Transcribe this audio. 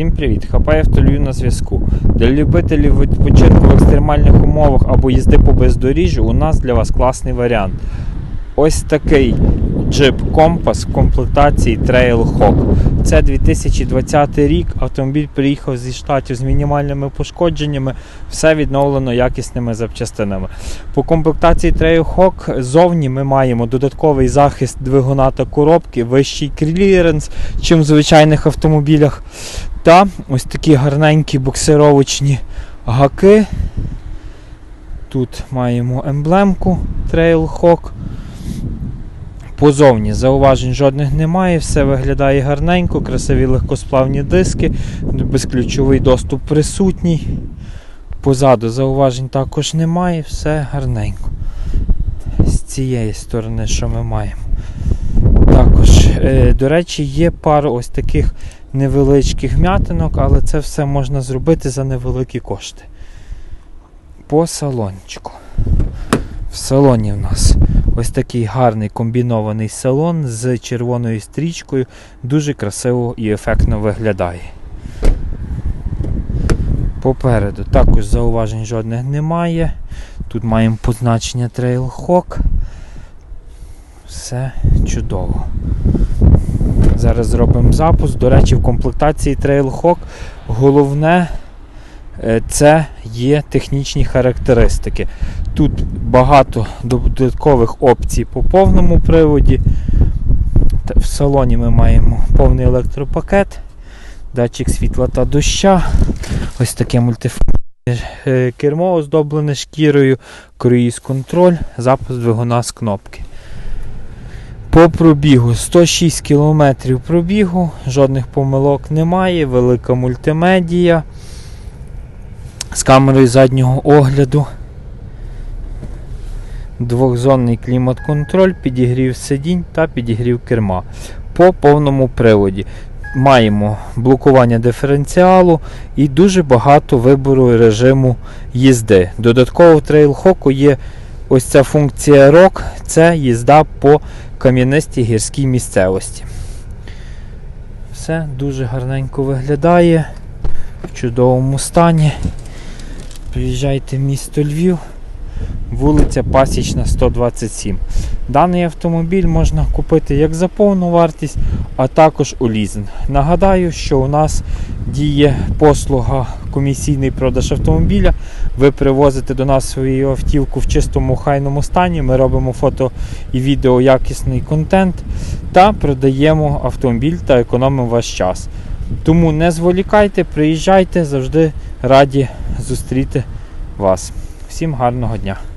Всім привіт! Хапаєв Толію на зв'язку. Для любителів відпочинку в екстремальних умовах або їзди по бездоріжжю у нас для вас класний варіант. Ось такий джип компас в комплектації Trailhawk. Це 2020 рік. Автомобіль приїхав зі штатів з мінімальними пошкодженнями, все відновлено якісними запчастинами. По комплектації Trailhawk зовні ми маємо додатковий захист двигуна та коробки, вищий кліренс, чим в звичайних автомобілях. Та ось такі гарненькі буксировочні гаки. Тут маємо емблемку Trailhawk. Позовні зауважень жодних немає, все виглядає гарненько, красиві легкосплавні диски, безключовий доступ присутній. Позаду зауважень також немає, все гарненько. З цієї сторони, що ми маємо. Також, е, до речі, є пару ось таких невеличких вм'ятинок, але це все можна зробити за невеликі кошти. По салончику. В салоні в нас ось такий гарний комбінований салон з червоною стрічкою. Дуже красиво і ефектно виглядає. Попереду також зауважень жодних немає. Тут маємо позначення Trailhawk. Все чудово. Зараз зробимо запуск. До речі, в комплектації Trailhawk головне е, це є технічні характеристики. Тут багато додаткових опцій по повному приводі. В салоні ми маємо повний електропакет, датчик світла та доща. Ось таке мультифонне е, кермо оздоблене шкірою, круїз контроль, запуск двигуна з кнопки. По пробігу 106 км пробігу, жодних помилок немає, велика мультимедія з камерою заднього огляду. Двохзонний клімат-контроль, підігрів сидінь та підігрів керма. По повному приводі маємо блокування диференціалу і дуже багато вибору режиму їзди. Додатково в Trailhawk є ось ця функція ROC, це їзда по кам'янистій гірській місцевості. Все дуже гарненько виглядає в чудовому стані. Приїжджайте в місто Львів, вулиця Пасічна, 127. Даний автомобіль можна купити як за повну вартість, а також у лізинг. Нагадаю, що у нас діє послуга комісійний продаж автомобіля. Ви привозите до нас свою автівку в чистому хайному стані. Ми робимо фото і відео якісний контент та продаємо автомобіль та економимо ваш час. Тому не зволікайте, приїжджайте, завжди раді зустріти вас. Всім гарного дня!